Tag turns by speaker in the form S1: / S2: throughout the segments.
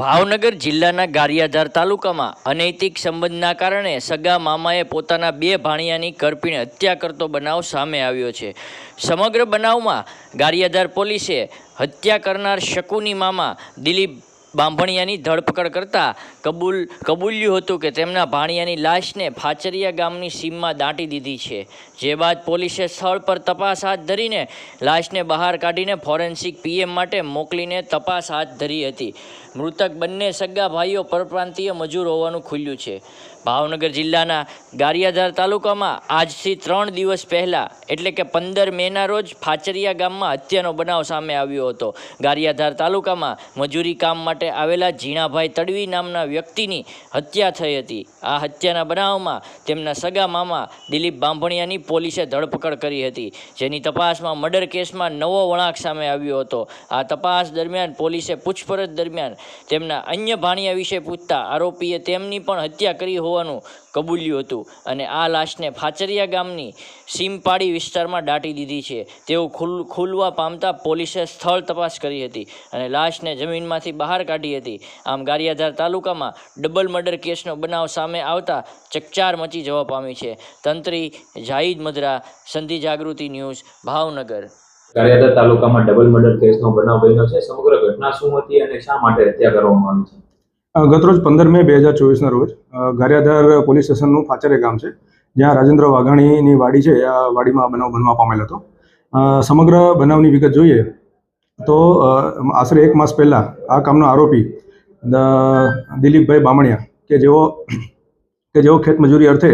S1: ભાવનગર જિલ્લાના ગારિયાધાર તાલુકામાં અનૈતિક સંબંધના કારણે સગા મામાએ પોતાના બે ભાણિયાની કરપીણે હત્યા કરતો બનાવ સામે આવ્યો છે. સમગ્ર બનાવમાં ગારિયાધાર પોલીસે હત્યા કરનાર શકુની મામા દિલીપ બાંભણિયાની ધરપકડ કરતા કબૂલ, કબૂલ્યું હતું કે તેમના ભાણિયાની લાશને ફાચરિયા ગામની સીમમાં દાટી દીધી છે. જે બાદ પોલીસે સ્થળ પર તપાસ હાથ ધરીને લાશને બહાર કાઢીને ફોરેન્સિક પીએમ માટે મોકલીને તપાસ હાથ ધરી હતી. મૃતક બંને સગા ભાઈઓ પરપ્રાંતીય મજૂર હોવાનું ખુલ્યું છે. ભાવનગર જિલ્લાના ગારિયાધાર તાલુકામાં આજથી ત્રણ દિવસ પહેલાં, એટલે કે પંદર મેના રોજ, ફાચરિયા ગામમાં હત્યાનો બનાવ સામે આવ્યો હતો. ગારિયાધાર તાલુકામાં મજૂરી કામ માટે આવેલા ઝીણાભાઈ તડવી નામના વ્યક્તિની હત્યા થઈ હતી. આ હત્યાના બનાવમાં તેમના સગા મામા દિલીપ બાંભણિયાની પોલીસે ધરપકડ કરી હતી. જેની તપાસમાં મર્ડર કેસમાં નવો વળાંક સામે આવ્યો હતો. આ તપાસ દરમિયાન પોલીસે પૂછપરછ દરમિયાન તેમના અન્ય ભાણિયા વિશે પૂછતા આરોપીએ તેમની પણ હત્યા કરી હોવાનું કબૂલ્યું હતું અને આ લાશને ફાચરિયા ગામની સીમપાડી વિસ્તારમાં દાટી દીધી છે. તેઓ ખુલ, ખુલવા પામતા પોલીસે સ્થળ તપાસ કરી હતી અને લાશને જમીનમાંથી બહાર કાઢી હતી. આમ ગારિયાધાર તાલુકામાં ડબલ મર્ડર કેસનો બનાવ સામે આવતા ચકચાર મચી જવા પામી છે. તંત્રી જાહિદ મદરા સંધિ જાગૃતિ ન્યૂઝ ભાવનગર.
S2: ગારિયાધાર તાલુકામાં ડબલ મર્ડર કેસનો બનાવ બન્યો છે. સમગ્ર ઘટના શું હતી અને શા માટે હત્યા કરવામાં આવી છે?
S3: ગતરોજ પંદર મે બે હજાર ચોવીસના રોજ ગારિયાધાર પોલીસ સ્ટેશનનું ફાચરે ગામ છે જ્યાં રાજેન્દ્ર વાઘાણીની વાડી છે. આ વાડીમાં બનાવ બનવા પામેલ હતો. સમગ્ર બનાવની વિગત જોઈએ તો આશરે એક માસ પહેલાં આ કામનો આરોપી દિલીપભાઈ બામણિયા કે જેઓ કે જેઓ ખેતમજૂરી અર્થે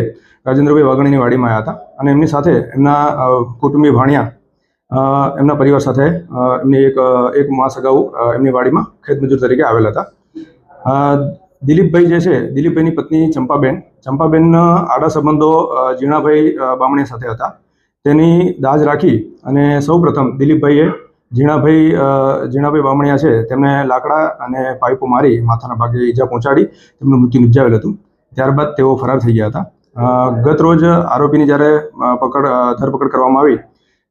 S3: રાજેન્દ્રભાઈ વાઘાણીની વાડીમાં આવ્યા હતા અને એમની સાથે એમના કુટુંબી ભાણિયા એમના પરિવાર સાથે એમની એક એક માસ અગાઉ એમની વાડીમાં ખેતમજૂર તરીકે આવેલા હતા. દિલીપભાઈ જે છે, દિલીપભાઈની પત્ની ચંપાબેન, ચંપાબેનના આડા સંબંધો જીણાભાઈ બામણીયા સાથે હતા. તેની દાજ રાખી અને સૌપ્રથમ દિલીપભાઈએ ઝીણાભાઈ ઝીણાભાઈ બામણિયા છે, તેમને લાકડા અને પાઇપો મારી માથાના ભાગે ઈજા પહોંચાડી, તેમનું મૃત્યુ નિપજાવેલ હતું. ત્યારબાદ તેઓ ફરાર થઈ ગયા હતા. ગત રોજ આરોપીની જ્યારે પકડ ધરપકડ કરવામાં આવી,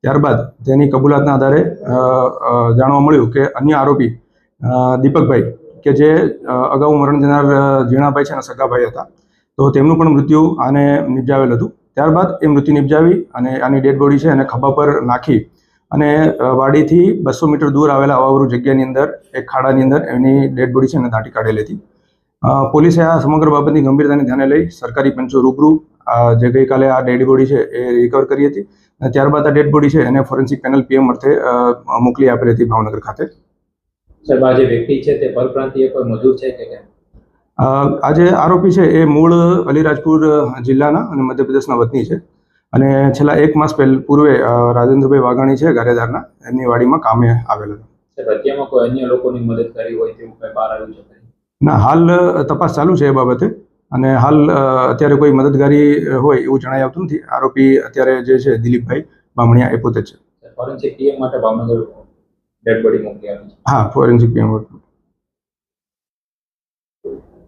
S3: ત્યારબાદ તેની કબૂલાતના આધારે જાણવા મળ્યું કે અન્ય આરોપી દીપકભાઈ, કે જે અગાઉ મરણ જનાર ઝીણાભાઈ છે અને સગાભાઈ હતા, તો તેમનું પણ મૃત્યુ આને નિપજાવેલ હતું. ત્યારબાદ એ મૃત્યુ નિપજાવી અને આની ડેડ બોડી છે એને ખભા પર નાખી અને વાડીથી બસો મીટર દૂર આવેલા અવાવરુ જગ્યાની અંદર એક ખાડાની અંદર એની ડેડ બોડી છે એને દાટી કાઢેલી હતી. પોલીસે આ સમગ્ર બાબતની ગંભીરતાને ધ્યાને લઈ સરકારી પંચો રૂબરૂ જે ગઈકાલે આ ડેડ બોડી છે એ રિકવર કરી હતી અને ત્યારબાદ આ ડેડ બોડી છે એને ફોરેન્સિક પેનલ પીએમ અર્થે મોકલી આપેલી હતી ભાવનગર ખાતે.
S2: સાહેબ આ જે વ્યક્તિ છે તે પરપ્રાંતીય કોઈ મજૂર છે કે કેમ?
S3: અ, આ જે આરોપી છે એ મૂળ અલીરાજપુર જિલ્લાના અને મધ્યપ્રદેશના વતની છે. અને છેલ્લા એક માસ પહેલ પૂર્વે રાજેન્દ્રભાઈ વાઘાણી છે ગારેદારના એમની વાડીમાં કામે આવેલ હતા.
S2: કોઈ અન્ય લોકોની મદદ કરી હોય તેવું કઈ બહાર આવ્યું છે
S3: ના હાલ તપાસ ચાલુ છે એ બાબતે. અને હાલ અત્યારે કોઈ મદદગારી હોય એવું જણાઈ આવતું નથી. આરોપી અત્યારે જે છે દિલીપભાઈ બામણિયા એ પોતે છે.
S2: ફોરેન્સિક પીએમ માટે ભાવનગર ડેડ બોડી મોકલી આવી છે.
S3: હા ફોરેન્સિક પીએમ